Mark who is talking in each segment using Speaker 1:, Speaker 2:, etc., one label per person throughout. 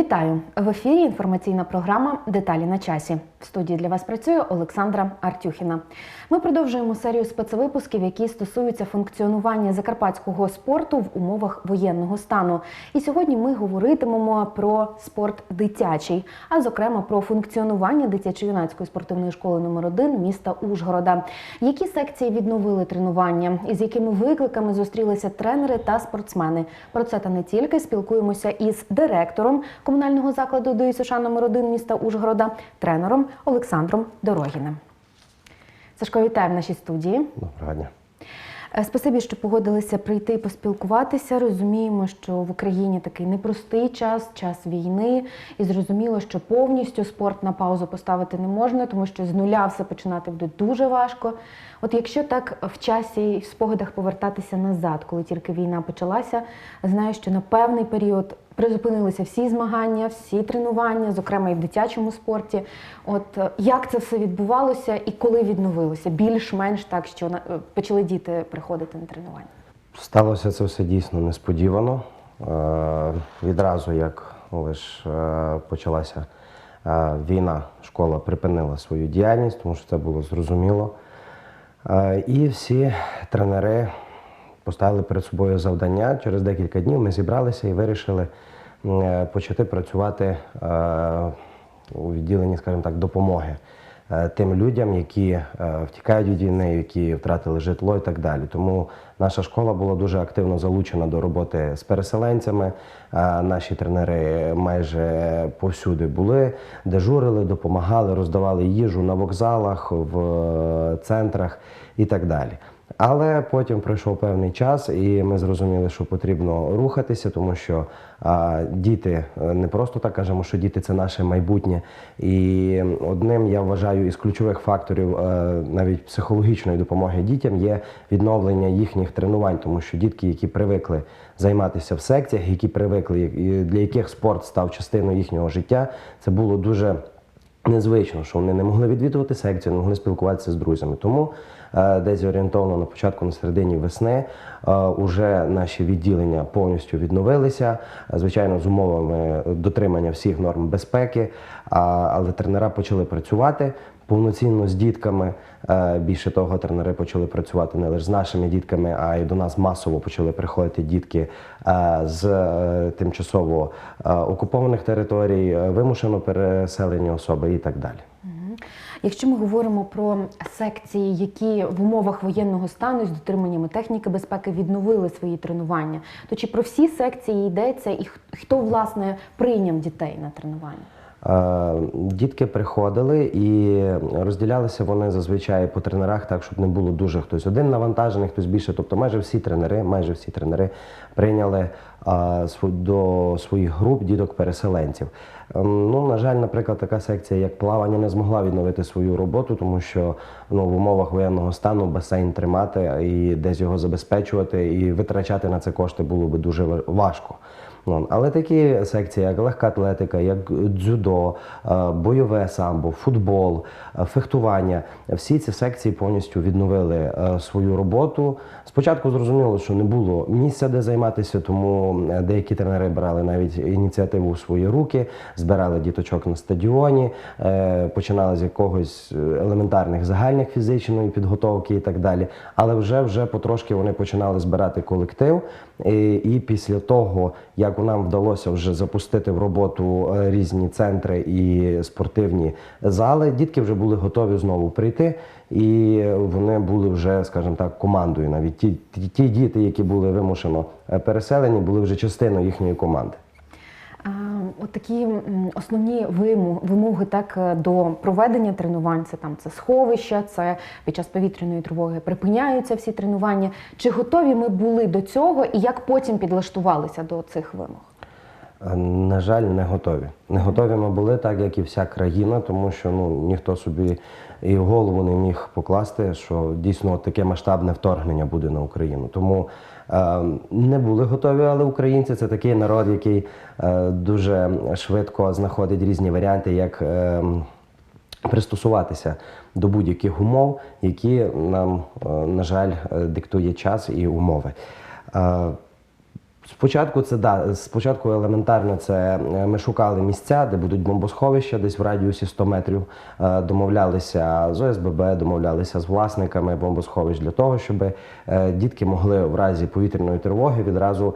Speaker 1: Вітаю в ефірі. Інформаційна програма Деталі на часі. В студії для вас працює Олександра Артюхіна. Ми продовжуємо серію спецвипусків, які стосуються функціонування закарпатського спорту в умовах воєнного стану. І сьогодні ми говоритимемо про спорт дитячий, а зокрема про функціонування дитячо-юнацької спортивної школи номер 1 міста Ужгорода. Які секції відновили тренування, і з якими викликами зустрілися тренери та спортсмени. Про це та не тільки спілкуємося із директором комунального закладу ДЮСШ номер 1 міста Ужгорода, тренером Олександром Дорогіним. Сашко, вітаю в нашій студії.
Speaker 2: Доброго дня.
Speaker 1: Е, Спасибі, що погодилися прийти і поспілкуватися. Розуміємо, що в Україні такий непростий час, час війни, і зрозуміло, що повністю спорт на паузу поставити не можна, тому що з нуля все починати буде дуже важко. От якщо так в часі і в спогадах повертатися назад, коли тільки війна почалася, знаю, що на певний період призупинилися всі змагання, всі тренування, зокрема і в дитячому спорті. От е, як це все відбувалося і коли відновилося? Більш-менш так, що е, почали діти приходити на тренування.
Speaker 2: Сталося це все дійсно несподівано. Е, відразу, як лише почалася війна, школа припинила свою діяльність, тому що це було зрозуміло. І всі тренери поставили перед собою завдання. Через декілька днів ми зібралися і вирішили почати працювати е, у відділенні, скажімо так, допомоги е, тим людям, які е, втікають від війни, які втратили житло і так далі. Тому наша школа була дуже активно залучена до роботи з переселенцями. Е, Наші тренери майже повсюди були, дежурили, допомагали, роздавали їжу на вокзалах, в е, центрах і так далі. Але потім пройшов певний час, і ми зрозуміли, що потрібно рухатися, тому що а, діти е, не просто так кажемо, що діти це наше майбутнє. І одним я вважаю із ключових факторів е, навіть психологічної допомоги дітям є відновлення їхніх тренувань, тому що дітки, які привикли займатися в секціях, які привикли для яких спорт став частиною їхнього життя, це було дуже незвично, що вони не могли відвідувати секцію, не могли спілкуватися з друзями. Тому десь орієнтовно на початку, на середині весни, е, уже наші відділення повністю відновилися. Е, Звичайно, з умовами дотримання всіх норм безпеки, але тренера почали працювати. Повноцінно з дітками. Е, Більше того, тренери почали працювати не лише з нашими дітками, а й до нас масово почали приходити дітки е, з е, тимчасово е, окупованих територій, е, вимушено переселені особи і так далі.
Speaker 1: Якщо ми говоримо про секції, які в умовах воєнного стану з дотриманнями техніки безпеки відновили свої тренування, то чи про всі секції йдеться і хто власне прийняв дітей на тренування?
Speaker 2: Е, Дітки приходили і розділялися вони зазвичай по тренерах так, щоб не було дуже хтось один навантажений, хтось більше. Тобто майже всі тренери, майже всі тренери прийняли до своїх груп діток-переселенців. Ем, Ну, на жаль, наприклад, така секція, як плавання, не змогла відновити свою роботу, тому що ну, в умовах воєнного стану басейн тримати і десь його забезпечувати і витрачати на це кошти було би дуже важко. Але такі секції, як легка атлетика, як дзюдо, е, бойове самбо, футбол, е, фехтування, всі ці секції повністю відновили е, свою роботу. Спочатку зрозуміло, що не було місця, де займатися, тому деякі тренери брали навіть ініціативу в свої руки, збирали діточок на стадіоні, починали з якогось елементарних загальних фізичної підготовки і так далі. Але вже вже потрошки вони починали збирати колектив. І після того, як нам вдалося вже запустити в роботу е, різні центри і спортивні зали, дітки вже були готові знову прийти, і вони були вже, скажімо так, командою. Навіть ті, ті, ті діти, які були вимушено е, переселені, були вже частиною їхньої команди.
Speaker 1: От такі основні вимоги, вимоги так е, до проведення тренувань. Це там це сховища, це під час повітряної тривоги припиняються всі тренування. Чи готові ми були до цього, і як потім підлаштувалися до цих вимог?
Speaker 2: Е, На жаль, не готові. Не готові ми були, так як і вся країна, тому що ну ніхто собі і в голову не міг покласти, що дійсно таке масштабне вторгнення буде на Україну. Тому е, не були готові, але українці це такий народ, який е, дуже швидко знаходить різні варіанти, як. Е, Пристосуватися до будь-яких умов, які нам, на жаль, диктує час і умови. Спочатку це да, спочатку елементарно це е, ми шукали місця, де будуть бомбосховища, десь в радіусі 100 метрів. Е, Домовлялися з ОСББ, домовлялися з власниками бомбосховищ для того, щоб е, дітки могли в разі повітряної тривоги відразу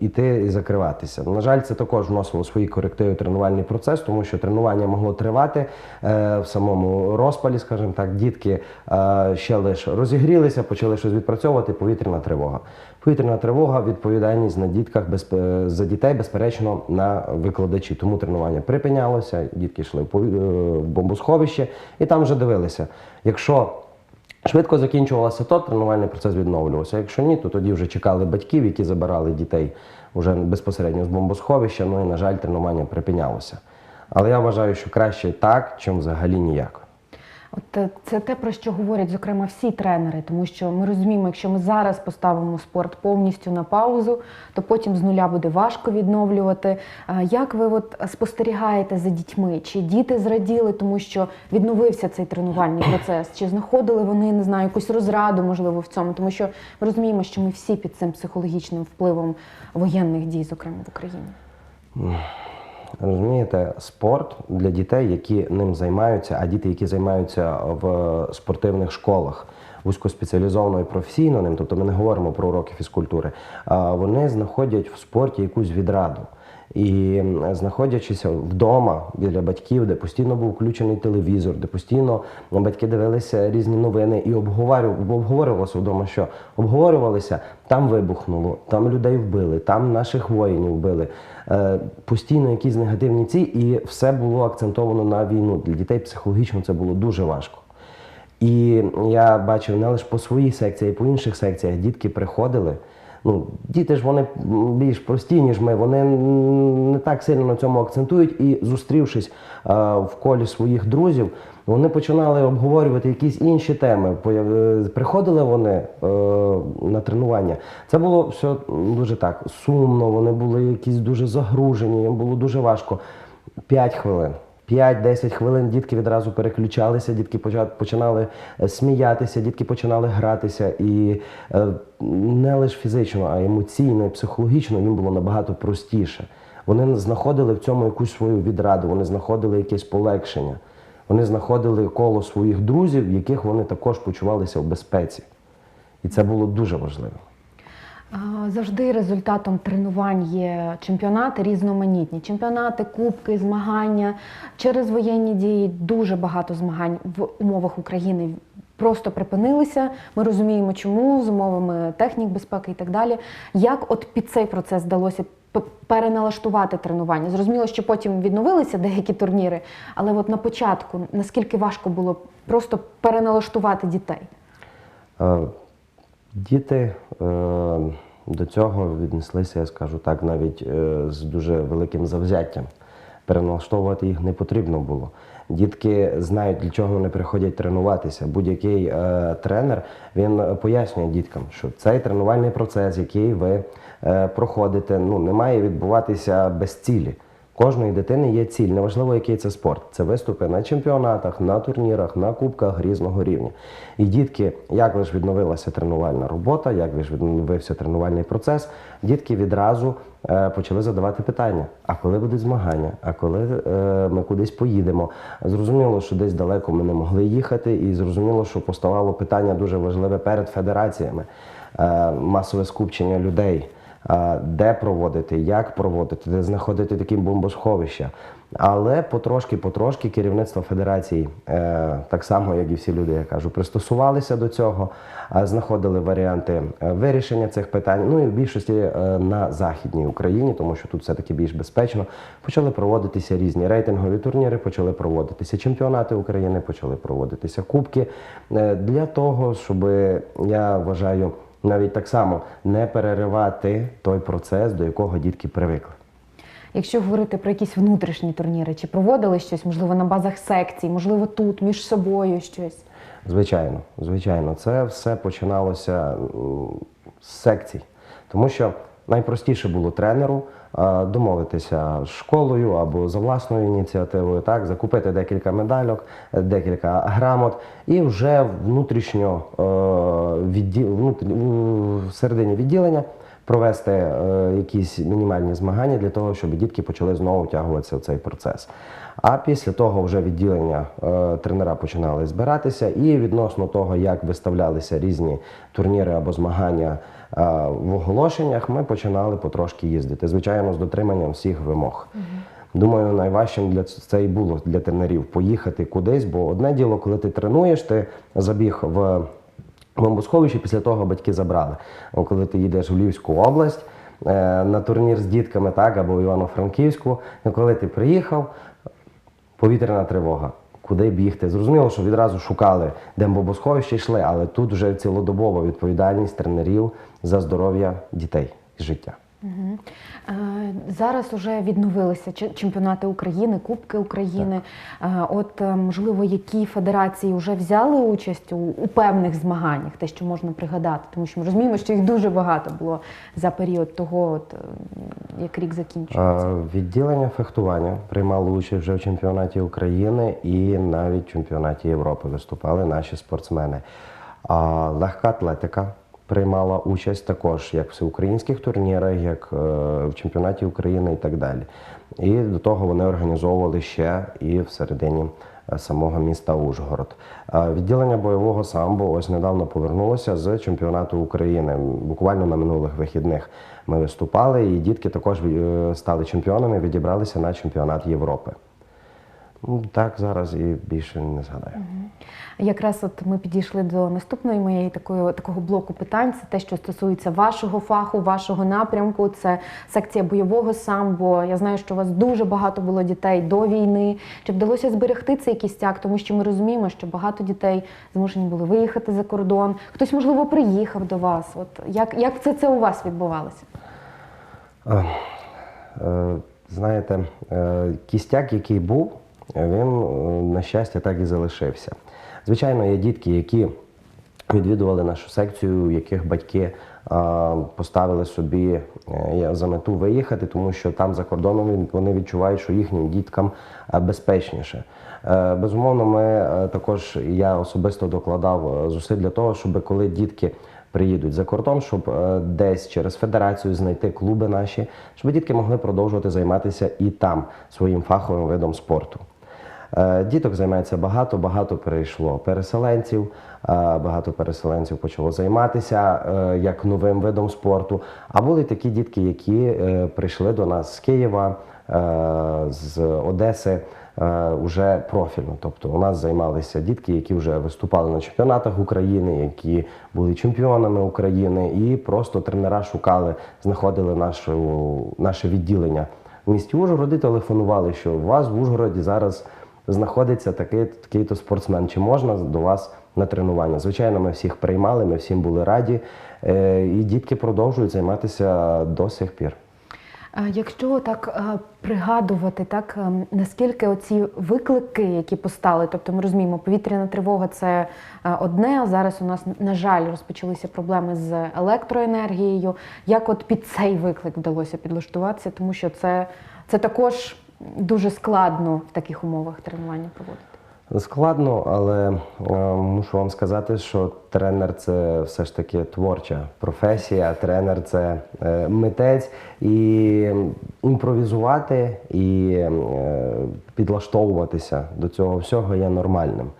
Speaker 2: іти і закриватися. На жаль, це також вносило свої корективи тренувальний процес, тому що тренування могло тривати в самому розпалі, скажімо так. Дітки ще лише розігрілися, почали щось відпрацьовувати. Повітряна тривога. Повітряна тривога, відповідальність на дітках безпе- за дітей, безперечно, на викладачі. Тому тренування припинялося, дітки йшли е, в бомбосховище і там вже дивилися. Якщо швидко закінчувалося, то тренувальний процес відновлювався. Якщо ні, то тоді вже чекали батьків, які забирали дітей вже безпосередньо з бомбосховища. Ну і, на жаль, тренування припинялося. Але я вважаю, що краще так, чим взагалі ніяк.
Speaker 1: От е, це те, про що говорять зокрема всі тренери, тому що ми розуміємо, якщо ми зараз поставимо спорт повністю на паузу, то потім з нуля буде важко відновлювати. Як ви от спостерігаєте за дітьми? Чи діти зраділи, тому що відновився цей тренувальний процес? Чи знаходили вони не знаю якусь розраду, можливо, в цьому? Тому що ми розуміємо, що ми всі під цим психологічним впливом воєнних дій, зокрема в Україні.
Speaker 2: Розумієте, спорт для дітей, які ним займаються, а діти, які займаються в спортивних школах вузькоспеціалізовано і професійно ним, тобто ми не говоримо про уроки фізкультури, вони знаходять в спорті якусь відраду. І знаходячись вдома біля батьків, де постійно був включений телевізор, де постійно батьки дивилися різні новини і обговорювалося вдома, що обговорювалися, там вибухнуло, там людей вбили, там наших воїнів вбили. Е, постійно якісь негативні ці, і все було акцентовано на війну. Для дітей психологічно це було дуже важко. І я бачив не лише по своїй секції, а й по інших секціях дітки приходили. Ну, діти ж вони більш прості, ніж ми, вони не так сильно на цьому акцентують. І зустрівшись е, в колі своїх друзів, вони починали обговорювати якісь інші теми. Е, Приходили вони е, на тренування. Це було все дуже так сумно, вони були якісь дуже загружені, їм було дуже важко. П'ять хвилин. 5-10 хвилин дітки відразу переключалися, дітки починали е, сміятися, дітки починали гратися. І е, не лише фізично, а емоційно і психологічно їм було набагато простіше. Вони знаходили в цьому якусь свою відраду, вони знаходили якесь полегшення. Вони знаходили коло своїх друзів, в яких вони також почувалися в безпеці. І це було дуже важливо.
Speaker 1: Завжди результатом тренувань є чемпіонати різноманітні. Чемпіонати, кубки, змагання. Через воєнні дії дуже багато змагань в умовах України просто припинилися. Ми розуміємо, чому з умовами технік безпеки і так далі. Як от під цей процес вдалося переналаштувати тренування? Зрозуміло, що потім відновилися деякі турніри, але от на початку наскільки важко було просто переналаштувати дітей?
Speaker 2: Діти е, до цього віднеслися, я скажу так, навіть е, з дуже великим завзяттям. Переналаштовувати їх не потрібно було. Дітки знають, для чого вони приходять тренуватися. Будь-який е, тренер він пояснює діткам, що цей тренувальний процес, який ви е, проходите, ну не має відбуватися без цілі. Кожної дитини є ціль, неважливо, який це спорт. Це виступи на чемпіонатах, на турнірах, на кубках різного рівня. І дітки, як лише відновилася тренувальна робота, як лише відновився тренувальний процес, дітки відразу е, почали задавати питання: а коли будуть змагання? А коли е, ми кудись поїдемо? Зрозуміло, що десь далеко ми не могли їхати, і зрозуміло, що поставало питання дуже важливе перед федераціями, е, масове скупчення людей де проводити, як проводити, де знаходити такі бомбосховища. Але потрошки-потрошки керівництво федерації, е, так само як і всі люди, я кажу, пристосувалися до цього, знаходили варіанти е, вирішення цих питань. Ну і в більшості е, на західній Україні, тому що тут все-таки більш безпечно, почали проводитися різні рейтингові турніри, почали проводитися чемпіонати України, почали проводитися кубки для того, щоб я вважаю навіть так само не переривати той процес, до якого дітки привикли.
Speaker 1: Якщо говорити про якісь внутрішні турніри, чи проводили щось, можливо, на базах секцій, можливо, тут між собою щось?
Speaker 2: Звичайно, звичайно, це все починалося з секцій, тому що найпростіше було тренеру домовитися з школою або за власною ініціативою, так, закупити декілька медальок, е, декілька грамот, і вже внутрішньо е, відді... середині відділення провести е, якісь мінімальні змагання для того, щоб дітки почали знову втягуватися в цей процес. А після того вже відділення е, тренера починали збиратися, і відносно того, як виставлялися різні турніри або змагання е, в оголошеннях, ми починали потрошки їздити. Звичайно, з дотриманням всіх вимог. Думаю, найважчим для це і було для тренерів поїхати кудись, бо одне діло, коли ти тренуєш, ти забіг в бомбосховище, після того батьки забрали. Коли ти їдеш в Львівську область е, на турнір з дітками, так, або в Івано-Франківську, коли ти приїхав, повітряна тривога. Куди бігти? Зрозуміло, що відразу шукали, де бомбосховище йшли, але тут вже цілодобова відповідальність тренерів за здоров'я дітей і життя.
Speaker 1: Е, Зараз вже відновилися чемпіонати України, Кубки України. Е, От е, можливо, які федерації вже взяли участь у, у певних змаганнях, те, що можна пригадати, тому що ми розуміємо, що їх дуже багато було за період того, от, як рік закінчується.
Speaker 2: Відділення фехтування приймало участь вже в чемпіонаті України і навіть в чемпіонаті Європи виступали наші спортсмени. А легка атлетика приймала участь також як в всеукраїнських турнірах, як е, в чемпіонаті України і так далі. І до того вони організовували ще і всередині е, самого міста Ужгород. Е, Відділення бойового самбо ось недавно повернулося з чемпіонату України. Буквально на минулих вихідних ми виступали, і дітки також стали чемпіонами, відібралися на чемпіонат Європи. Ну, Так, зараз і більше не згадаю.
Speaker 1: Якраз от ми підійшли до наступної моєї такої такого блоку питань. Це те, що стосується вашого фаху, вашого напрямку. Це секція бойового самбо. Я знаю, що у вас дуже багато було дітей до війни. Чи вдалося зберегти цей кістяк? Тому що ми розуміємо, що багато дітей змушені були виїхати за кордон. Хтось, можливо, приїхав до вас. От як, як це, це у вас відбувалося?
Speaker 2: Е, е, Знаєте, е, кістяк, який був, він, е, на щастя, так і залишився. Звичайно, є дітки, які відвідували нашу секцію, яких батьки е, поставили собі е, за мету виїхати, тому що там за кордоном вони відчувають, що їхнім діткам безпечніше. Безумовно, ми також я особисто докладав зусиль для того, щоб коли дітки приїдуть за кордон, щоб десь через федерацію знайти клуби наші, щоб дітки могли продовжувати займатися і там своїм фаховим видом спорту. Е, Діток займається багато, багато перейшло переселенців, е, багато переселенців почало займатися е, як новим видом спорту. А були такі дітки, які прийшли до нас з Києва, з Одеси. Уже профільно, тобто у нас займалися дітки, які вже виступали на чемпіонатах України, які були чемпіонами України, і просто тренера шукали, знаходили нашу, наше відділення в місті Ужгороді, телефонували, що у вас в Ужгороді зараз знаходиться такий, такий-то спортсмен. Чи можна до вас на тренування? Звичайно, ми всіх приймали, ми всім були раді, е, і дітки продовжують займатися до сих пір.
Speaker 1: Якщо так е, пригадувати, так ем, наскільки оці виклики, які постали, тобто ми розуміємо, повітряна тривога це е, одне. а Зараз у нас на жаль розпочалися проблеми з електроенергією. Як от під цей виклик вдалося підлаштуватися, тому що це, це також дуже складно в таких умовах тренування проводити.
Speaker 2: Складно, але е, мушу вам сказати, що тренер це все ж таки творча професія. Тренер це е, митець, і імпровізувати і е, підлаштовуватися до цього всього є нормальним.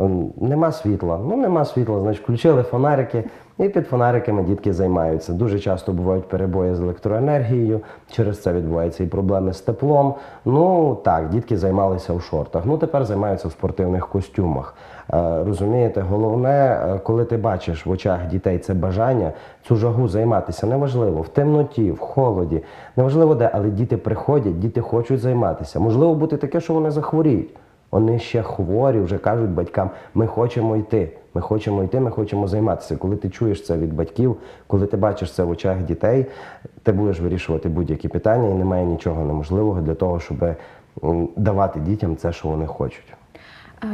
Speaker 2: Е, Нема світла. Ну нема світла, значить включили фонарики, і під фонариками дітки займаються. Дуже часто бувають перебої з електроенергією, через це відбуваються і проблеми з теплом. Ну так, дітки займалися в шортах. Ну тепер займаються в спортивних костюмах. Е, Розумієте, головне, е, коли ти бачиш в очах дітей це бажання, цю жагу займатися, неважливо, в темноті, в холоді, неважливо де, але діти приходять, діти хочуть займатися. Можливо бути таке, що вони захворіють. Вони ще хворі, вже кажуть батькам, ми хочемо йти, ми хочемо йти, ми хочемо займатися. Коли ти чуєш це від батьків, коли ти бачиш це в очах дітей, ти будеш вирішувати будь-які питання, і немає нічого неможливого для того, щоб давати дітям це, що вони хочуть.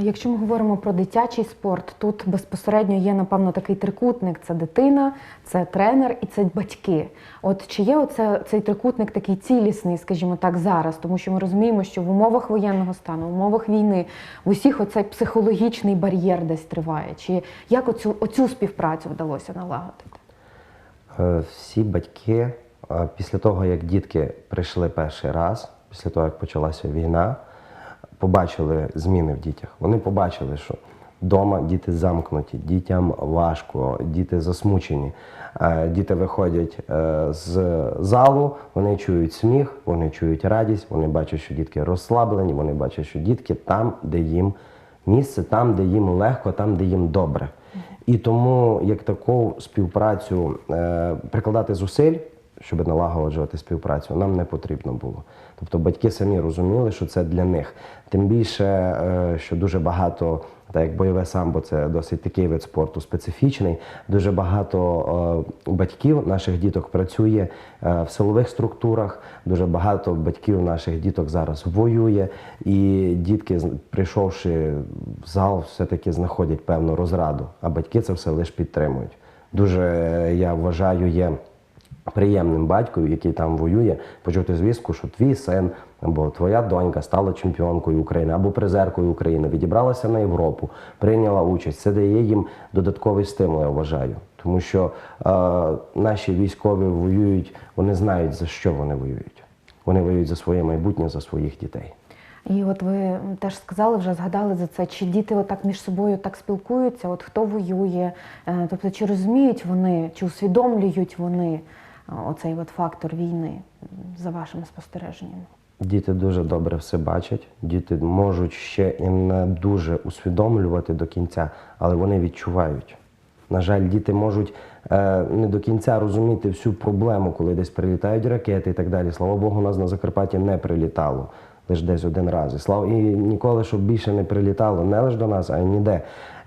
Speaker 1: Якщо ми говоримо про дитячий спорт, тут безпосередньо є, напевно, такий трикутник: це дитина, це тренер і це батьки. От чи є оце, цей трикутник такий цілісний, скажімо так, зараз? Тому що ми розуміємо, що в умовах воєнного стану, в умовах війни, в усіх оцей психологічний бар'єр десь триває. Чи як оцю, оцю співпрацю вдалося налагодити?
Speaker 2: Е, Всі батьки, е, після того, як дітки прийшли перший раз, після того, як почалася війна, побачили зміни в дітях. Вони побачили, що вдома діти замкнуті, дітям важко, діти засмучені. Е, Діти виходять е, з залу, вони чують сміх, вони чують радість, вони бачать, що дітки розслаблені, вони бачать, що дітки там, де їм місце, там, де їм легко, там, де їм добре. І тому як таку співпрацю е, прикладати зусиль, щоб налагоджувати співпрацю, нам не потрібно було. Тобто батьки самі розуміли, що це для них. Тим більше, е, що дуже багато, так як бойове самбо, це досить такий вид спорту специфічний. Дуже багато е, батьків наших діток працює е, в силових структурах. Дуже багато батьків наших діток зараз воює, і дітки, прийшовши в зал, все-таки знаходять певну розраду. А батьки це все лише підтримують. Дуже я вважаю, є приємним батькою, який там воює, почути звістку, що твій син або твоя донька стала чемпіонкою України або призеркою України, відібралася на Європу, прийняла участь. Це дає їм додатковий стимул, я вважаю. Тому що е, наші військові воюють, вони знають за що вони воюють. Вони воюють за своє майбутнє, за своїх дітей.
Speaker 1: І от ви теж сказали, вже згадали за це, чи діти отак між собою так спілкуються, от хто воює, Е, тобто чи розуміють вони, чи усвідомлюють вони оцей от фактор війни за вашими спостереженнями?
Speaker 2: Діти дуже добре все бачать. Діти можуть ще і не дуже усвідомлювати до кінця, але вони відчувають. На жаль, діти можуть е, не до кінця розуміти всю проблему, коли десь прилітають ракети і так далі. Слава Богу, у нас на Закарпатті не прилітало. Лише десь один раз. І слава і ніколи, щоб більше не прилітало, не лише до нас, а й ніде.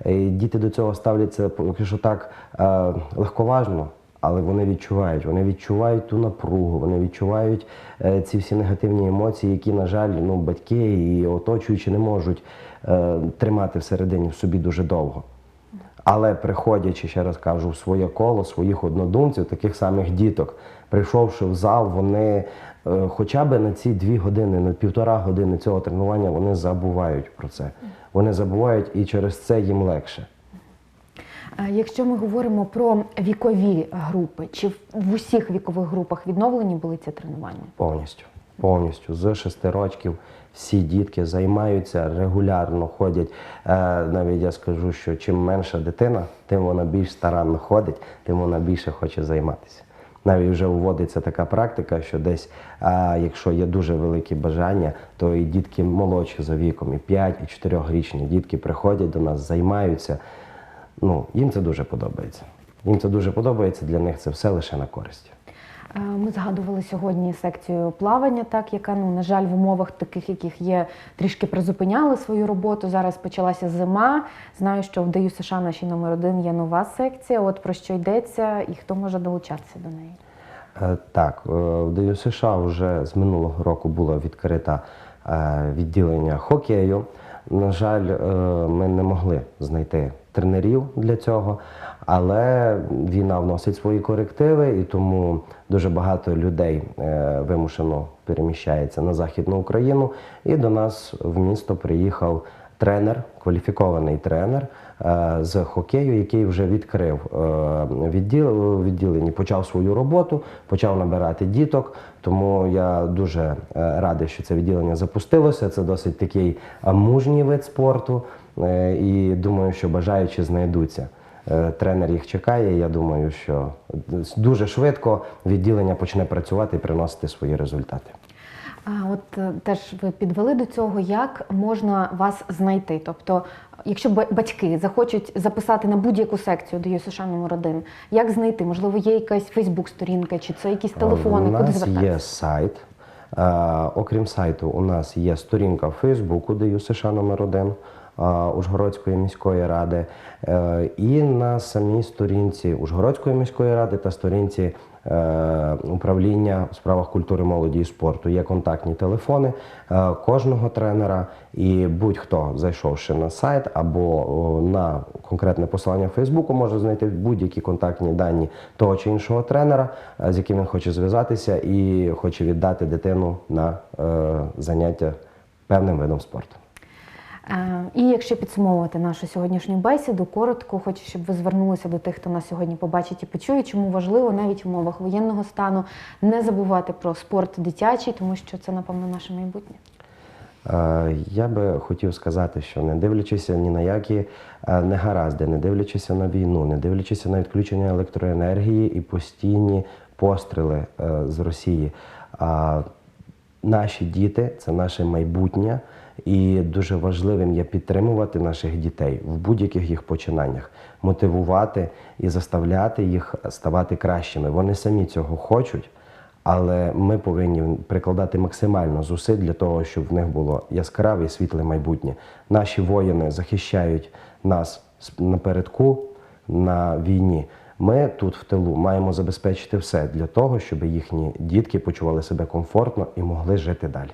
Speaker 2: І діти до цього ставляться поки що так е, легковажно, але вони відчувають. Вони відчувають ту напругу, вони відчувають е, ці всі негативні емоції, які, на жаль, ну, батьки і оточуючі не можуть е, тримати всередині в собі дуже довго. Але приходячи, ще раз кажу, в своє коло своїх однодумців, таких самих діток, прийшовши в зал, вони е, хоча б на ці дві години, на півтора години цього тренування, вони забувають про це. Вони забувають і через це їм легше.
Speaker 1: Е, Якщо ми говоримо про вікові групи, чи в- усіх вікових групах відновлені були ці тренування?
Speaker 2: Повністю. Повністю. З шести років всі дітки займаються, регулярно ходять. Е, навіть я скажу, що чим менша дитина, тим вона більш старанно ходить, тим вона більше хоче займатися. Навіть вже вводиться така практика, що десь, а, якщо є дуже велике бажання, то і дітки молодші за віком, і 5, і 4-річні дітки приходять до нас, займаються. Ну, їм це дуже подобається. Їм це дуже подобається, для них це все лише на користь.
Speaker 1: Е, Ми згадували сьогодні секцію плавання, так яка ну на жаль в умовах таких, яких є, трішки призупиняли свою роботу. Зараз почалася зима. Знаю, що в ДЮ США нашій номер один є нова секція. От про що йдеться і хто може долучатися до неї?
Speaker 2: Е, Так, е, в ДЮ США вже з минулого року було відкрите відділення хокею. На жаль, ми не могли знайти тренерів для цього, але війна вносить свої корективи, і тому дуже багато людей е, вимушено переміщається на Західну Україну. І до нас в місто приїхав тренер, кваліфікований тренер е, з хокею, який вже відкрив е, відділ, відділення, почав свою роботу, почав набирати діток. Тому я дуже радий, що це відділення запустилося. Це досить такий мужній вид спорту, і думаю, що бажаючі знайдуться. Е, Тренер їх чекає. Я думаю, що дуже швидко відділення почне працювати і приносити свої результати.
Speaker 1: А от е, теж ви підвели до цього, як можна вас знайти? Тобто, якщо батьки захочуть записати на будь-яку секцію ДЮ США номер один, як знайти? Можливо, є якась Фейсбук-сторінка, чи це якісь телефони,
Speaker 2: У
Speaker 1: куди
Speaker 2: нас
Speaker 1: звертатися?
Speaker 2: є сайт. Е, Окрім сайту, у нас є сторінка в Фейсбуку, де США номер 1 Ужгородської міської ради. Е, І на самій сторінці Ужгородської міської ради та сторінці е, управління у справах культури, молоді і спорту є контактні телефони е, кожного тренера. І будь-хто, зайшовши на сайт або на конкретне посилання в Фейсбуку, може знайти будь-які контактні дані того чи іншого тренера, е, з яким він хоче зв'язатися і хоче віддати дитину на е, заняття певним видом спорту.
Speaker 1: Е, І якщо підсумовувати нашу сьогоднішню бесіду, коротко хочу, щоб ви звернулися до тих, хто нас сьогодні побачить і почує, чому важливо навіть в умовах воєнного стану не забувати про спорт дитячий, тому що це, напевно, наше майбутнє.
Speaker 2: Е, Я би хотів сказати, що не дивлячись ні на які негаразди, не дивлячись на війну, не дивлячись на відключення електроенергії і постійні постріли е, з Росії, наші діти це наше майбутнє, і дуже важливим є підтримувати наших дітей в будь-яких їх починаннях, мотивувати і заставляти їх ставати кращими. Вони самі цього хочуть. Але ми повинні прикладати максимально зусиль для того, щоб в них було яскраве і світле майбутнє. Наші воїни захищають нас напередку на війні. Ми тут в тилу маємо забезпечити все для того, щоб їхні дітки почували себе комфортно і могли жити далі.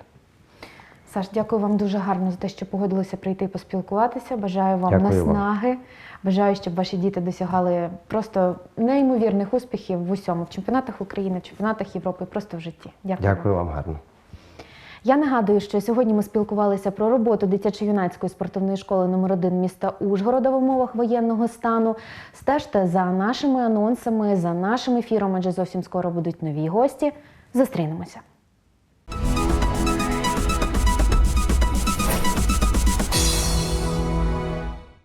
Speaker 1: Саш, дякую вам дуже гарно за те, що погодилися прийти і поспілкуватися. Бажаю вам
Speaker 2: Дякую вам.
Speaker 1: наснаги. Бажаю, щоб ваші діти досягали просто неймовірних успіхів в усьому, в чемпіонатах України, в чемпіонатах Європи, просто в житті. Дякую. вам.
Speaker 2: Дякую вам гарно.
Speaker 1: Я нагадую, що сьогодні ми спілкувалися про роботу дитячо-юнацької спортивної школи номер 1 міста Ужгорода в умовах воєнного стану. Стежте за нашими анонсами, за нашим ефіром, адже зовсім скоро будуть нові гості. Зустрінемося.